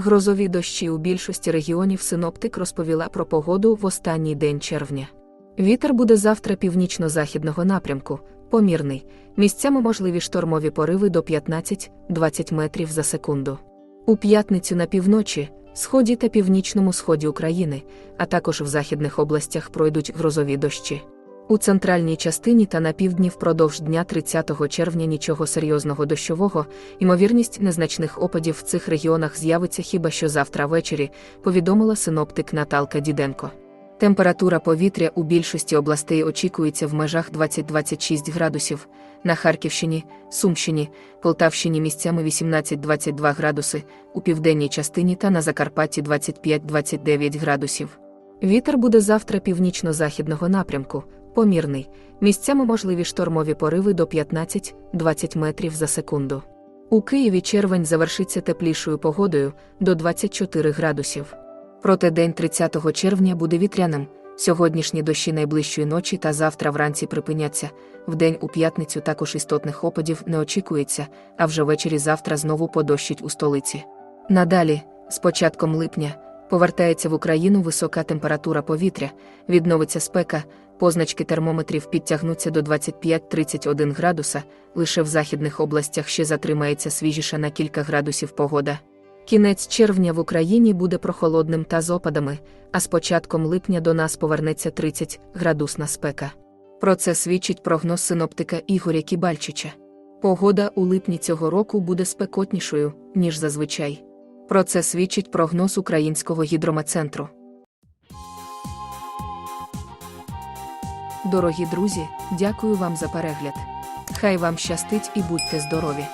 Грозові дощі у більшості регіонів синоптик розповіла про погоду в останній день червня. Вітер буде завтра північно-західного напрямку, помірний, місцями можливі штормові пориви до 15-20 метрів за секунду. У п'ятницю на півночі, сході та північному сході України, а також в західних областях пройдуть грозові дощі. У центральній частині та на півдні впродовж дня 30 червня нічого серйозного дощового, ймовірність незначних опадів в цих регіонах з'явиться хіба що завтра ввечері, повідомила синоптик Наталка Діденко. Температура повітря у більшості областей очікується в межах 20-26 градусів, на Харківщині, Сумщині, Полтавщині місцями 18-22 градуси, у південній частині та на Закарпатті 25-29 градусів. Вітер буде завтра північно-західного напрямку, помірний, місцями можливі штормові пориви до 15-20 метрів за секунду. У Києві червень завершиться теплішою погодою до 24 градусів. Проте день 30 червня буде вітряним. Сьогоднішні дощі найближчої ночі та завтра вранці припиняться. Вдень у п'ятницю також істотних опадів не очікується, а вже ввечері завтра знову подощить у столиці. Надалі, з початком липня, повертається в Україну висока температура повітря, відновиться спека, позначки термометрів підтягнуться до 25-31 градуса, лише в західних областях ще затримається свіжіша на кілька градусів погода. Кінець червня в Україні буде прохолодним та з опадами, а з початком липня до нас повернеться 30 градусна спека. Про це свідчить прогноз синоптика Ігоря Кібальчича. Погода у липні цього року буде спекотнішою, ніж зазвичай. Про це свідчить прогноз Українського гідрометцентру. Дорогі друзі, дякую вам за перегляд. Хай вам щастить і будьте здорові!